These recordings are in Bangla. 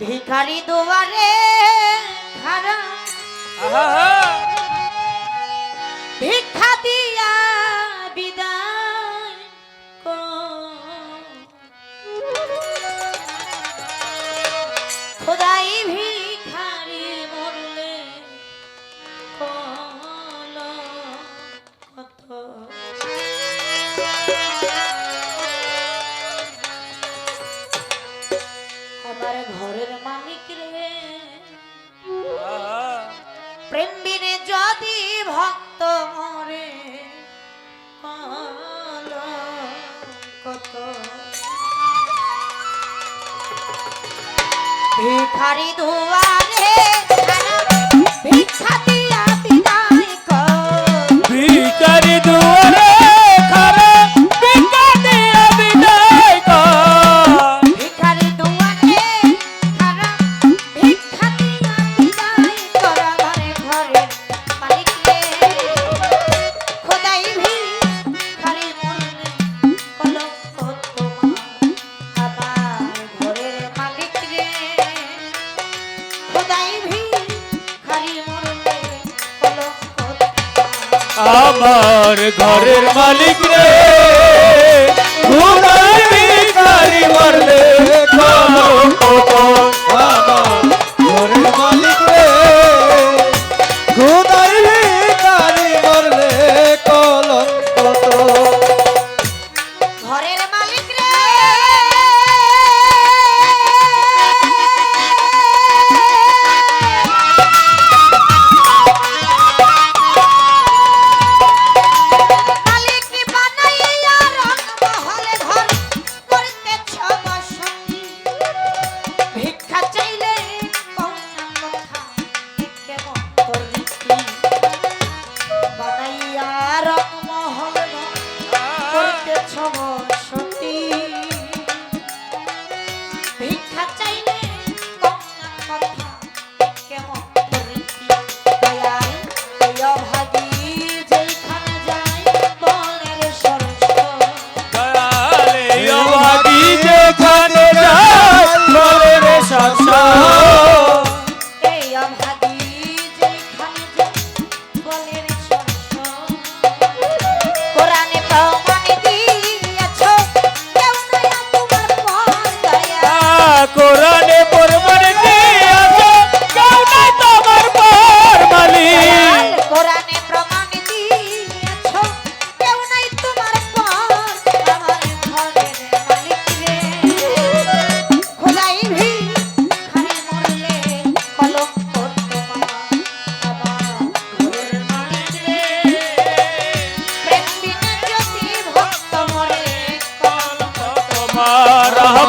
ভিখারি দুয়ারে খারা ভিক্ষা দিয়া প্রেমবিনে যদি ভক্ত মরে কত? ভিখারি দুয়ারে আমার ঘরের মালিক রে। ঘুমাবি কারি মারলে খাও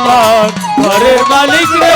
আমার ঘরের মালিক রে।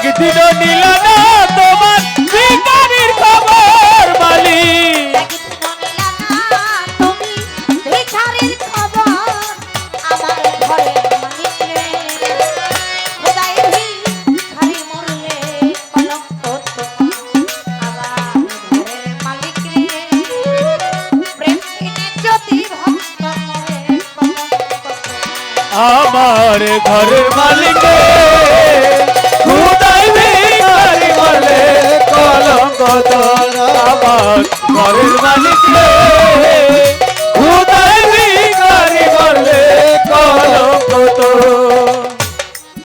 একদিন নিল না তোমার ভিকারির খবর বালি আমার ঘরের মালিক